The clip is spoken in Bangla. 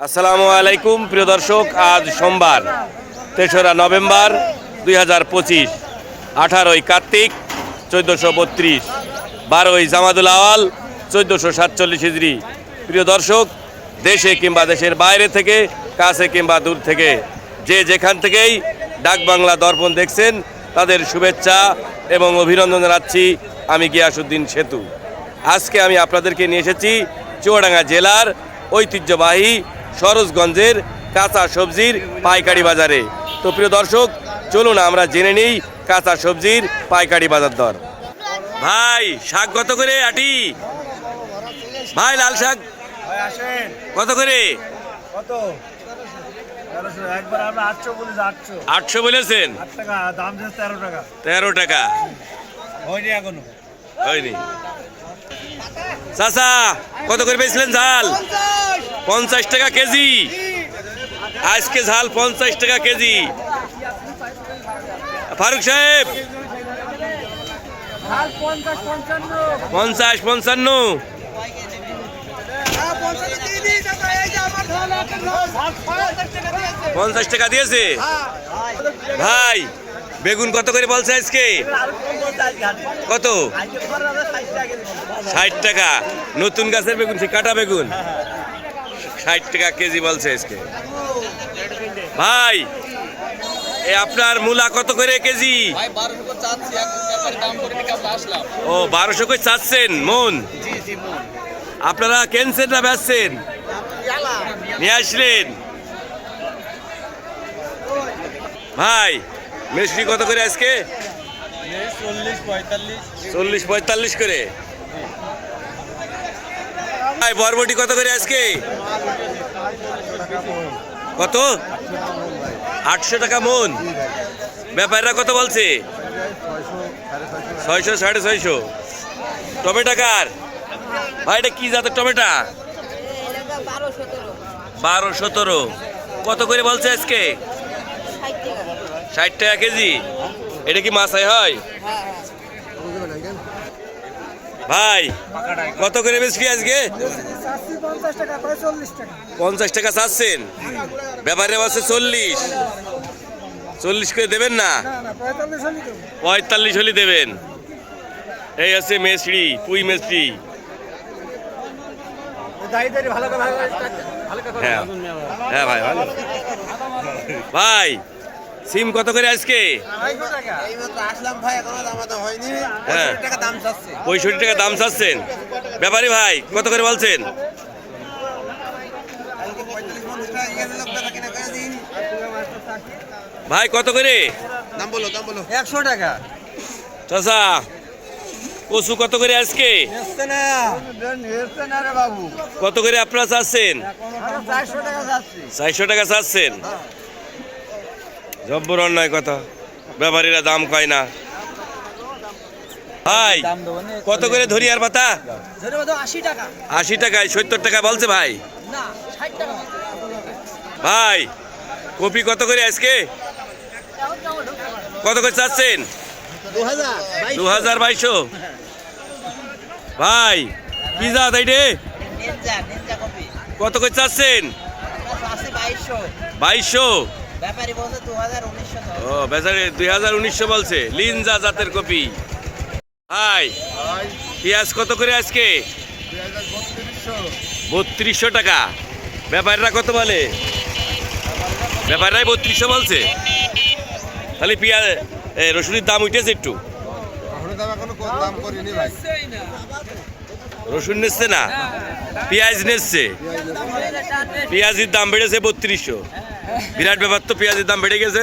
আসসালামু আলাইকুম, প্রিয় দর্শক, আজ সোমবার, তেসরা নভেম্বর দুই হাজার পঁচিশ, আঠারোই কার্তিক, চোদ্দোশো বত্রিশ, বারোই জামাদুল আওয়াল, চোদ্দোশো সাতচল্লিশ হিজড়ি প্রিয় দর্শক, দেশে কিংবা দেশের বাইরে থেকে, কাছে কিংবা দূর থেকে, যে যেখান থেকেই ডাক বাংলা দর্পণ দেখছেন, তাদের শুভেচ্ছা এবং অভিনন্দন জানাচ্ছি আমি গিয়াসুদ্দিন সেতু। আজকে আমি আপনাদেরকে নিয়ে এসেছি চুয়াডাঙ্গা জেলার ঐতিহ্যবাহী সরোজগঞ্জের কাঁচা সবজির পাইকারি বাজারে। তো প্রিয় দর্শক চলুন আমরা জেনে নিই কাঁচা সবজির পাইকারি বাজার দর। ভাই শাক কত করে আটি? ভাই লাল শাক কত করে? আটশো বলি আটশো। আটশো বলেছেন? তেরো টাকা। তেরো টাকা। হয়নি এখনও। হয়নি। চাচা কত করে পেয়েছিলেন ঝাল? পঞ্চাশ টাকা কেজি। আজকে ঝাল পঞ্চাশ টাকা কেজি। ফারুক সাহেব। পঞ্চাশ, পঞ্চান্ন। পঞ্চাশ টাকা দিয়েছে? ভাই, বেগুন কত করে বলছে আজকে? কত? ষাট টাকা। নতুন গাছের বেগুন, সে কাটা বেগুন। ষাট টাকা কেজি বলছে আজকে। ভাই এ আপনার মূলা কত করে কেজি? ও বারোশো করে চাচ্ছেন মন? মন। আপনারা কেনছেন না বেচছেন? নিয়ে আসলেন। ভাই মিষ্টি কত করে আজকে? চল্লিশ পঁয়তাল্লিশ করে? ভাই বরবটি কত করে আজকে? কত? আটশো টাকা মন। ব্যাপারীরা কত বলছে? ছয়শো, সাড়ে ছয়শো। টমেটো কার? ভাই, এটা কি জাতের টমেটা? বারো সতেরো। কত করে বলছে আজকে? ষাট টাকা। কেজি? এটা কি মাছাই হয়? ভাই, কত করে বেশি আজকে? পঞ্চাশ টাকা চাচ্ছেন? ব্যাপারে বলছে চল্লিশ। চল্লিশ করে দেবেন না? পঁয়তাল্লিশ হলি দেবেন। এই আছে মেসড়ি পুই মেসড়ি হ্যাঁ। হ্যাঁ ভাই ভাই সিম কত করে আজকে? হ্যাঁ। পঁয়ষট্টি টাকা দাম চাচ্ছেন। ব্যাপারী ভাই কত করে বলছেন? ভাই কত করে? দাম বলো দাম বলো একশো টাকা। কচু কত করে আজকে? কত করে আপনারা চাচ্ছেন? চারশো টাকা চাচ্ছেন। জব্বর অন্যায় কথা। ব্যাপারীরা দাম কয় না। ভাই কত করে ধরিয়ার পাতা? আশি টাকায় সত্তর টাকা বলছে ভাই। না ষাট টাকা ভাই কপি কত করে আজকে? কত করে চাচ্ছেন? দু হাজার বাইশো ভাই কি এইটে? নিনজা নিনজা কত করে চাচ্ছেন? আছে ও বেচারে দুই হাজার উনিশশো বলছে। লিনজা জাতের কপি। ভাই পেঁয়াজ কত করে আজকে? বত্রিশশো। টাকা। ব্যাপারীরা কত বলে? ব্যাপারীরাই বত্রিশশো বলছে। তাহলে পেঁয়াজ এ, রসুনের দাম উঠেছে একটু। দাম এখনও কম দাম করিনি ভাই। রসুন নিচ্ছে না? পেঁয়াজ নিচ্ছে। পেঁয়াজের দাম বেড়েছে বত্রিশশো। বিরাট ব্যাপার তো পেঁয়াজের দাম বেড়ে গেছে।